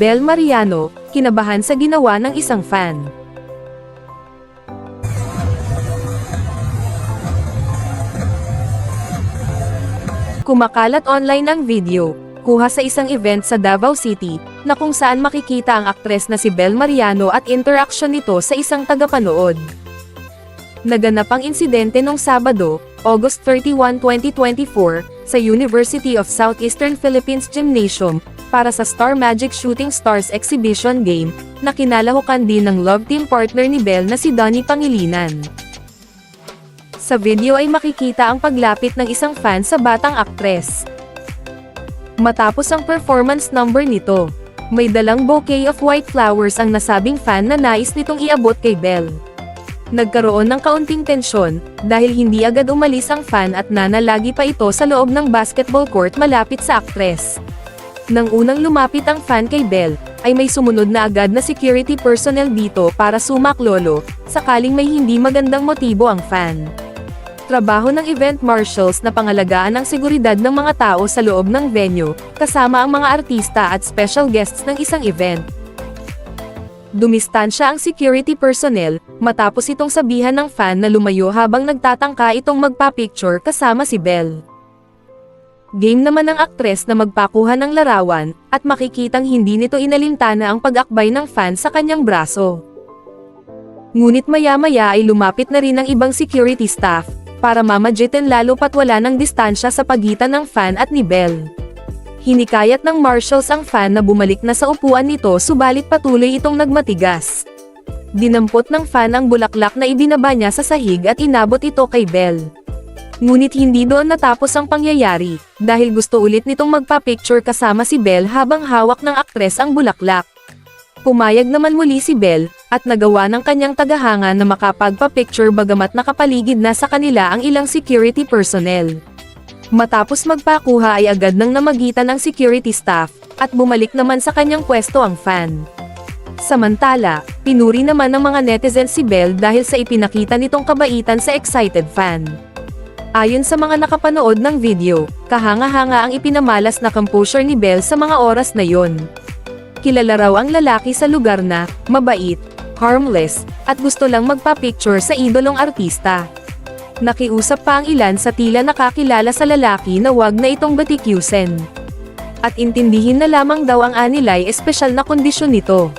Bel Mariano, kinabahan sa ginawa ng isang fan. Kumakalat online ang video, kuha sa isang event sa Davao City, na kung saan makikita ang aktres na si Bel Mariano at interaction nito sa isang tagapanood. Naganap ang insidente nung Sabado, August 31, 2024, sa University of Southeastern Philippines Gymnasium, para sa Star Magic Shooting Stars Exhibition Game, na kinalahukan din ng love team partner ni Bel na si Donnie Pangilinan. Sa video ay makikita ang paglapit ng isang fan sa batang aktres. Matapos ang performance number nito, may dalang bouquet of white flowers ang nasabing fan na nais nitong iabot kay Belle. Nagkaroon ng kaunting tensyon, dahil hindi agad umalis ang fan at nanalagi pa ito sa loob ng basketball court malapit sa aktres. Nang unang lumapit ang fan kay Belle, ay may sumunod na agad na security personnel dito para sumaklolo, sakaling may hindi magandang motibo ang fan. Trabaho ng event marshals na pangalagaan ang seguridad ng mga tao sa loob ng venue, kasama ang mga artista at special guests ng isang event. Dumistansya ang security personnel, matapos itong sabihan ng fan na lumayo habang nagtatangka itong magpa-picture kasama si Belle. Game naman ng aktres na magpakuha ng larawan, at makikitang hindi nito inalintana ang pag-akbay ng fan sa kanyang braso. Ngunit maya-maya ay lumapit na rin ang ibang security staff, para mamagitin lalo pat wala ng distansya sa pagitan ng fan at ni Belle. Hinikayat ng marshals ang fan na bumalik na sa upuan nito subalit patuloy itong nagmatigas. Dinampot ng fan ang bulaklak na ibinaba niya sa sahig at inabot ito kay Belle. Ngunit hindi doon natapos ang pangyayari, dahil gusto ulit nitong magpa-picture kasama si Belle habang hawak ng aktres ang bulaklak. Pumayag naman muli si Belle, at nagawa ng kanyang tagahanga na makapagpa-picture bagamat nakapaligid na sa kanila ang ilang security personnel. Matapos magpakuha ay agad nang namagitan ng security staff, at bumalik naman sa kanyang pwesto ang fan. Samantala, pinuri naman ng mga netizens si Belle dahil sa ipinakita nitong kabaitan sa excited fan. Ayon sa mga nakapanood ng video, kahanga-hanga ang ipinamalas na composure ni Belle sa mga oras na yon. Kilala raw ang lalaki sa lugar na, mabait, harmless, at gusto lang magpa-picture sa idolong artista. Nakiusap pa ang ilan sa tila nakakilala sa lalaki na wag na itong batikyusen. At intindihin na lamang daw ang anilay espesyal na kondisyon nito.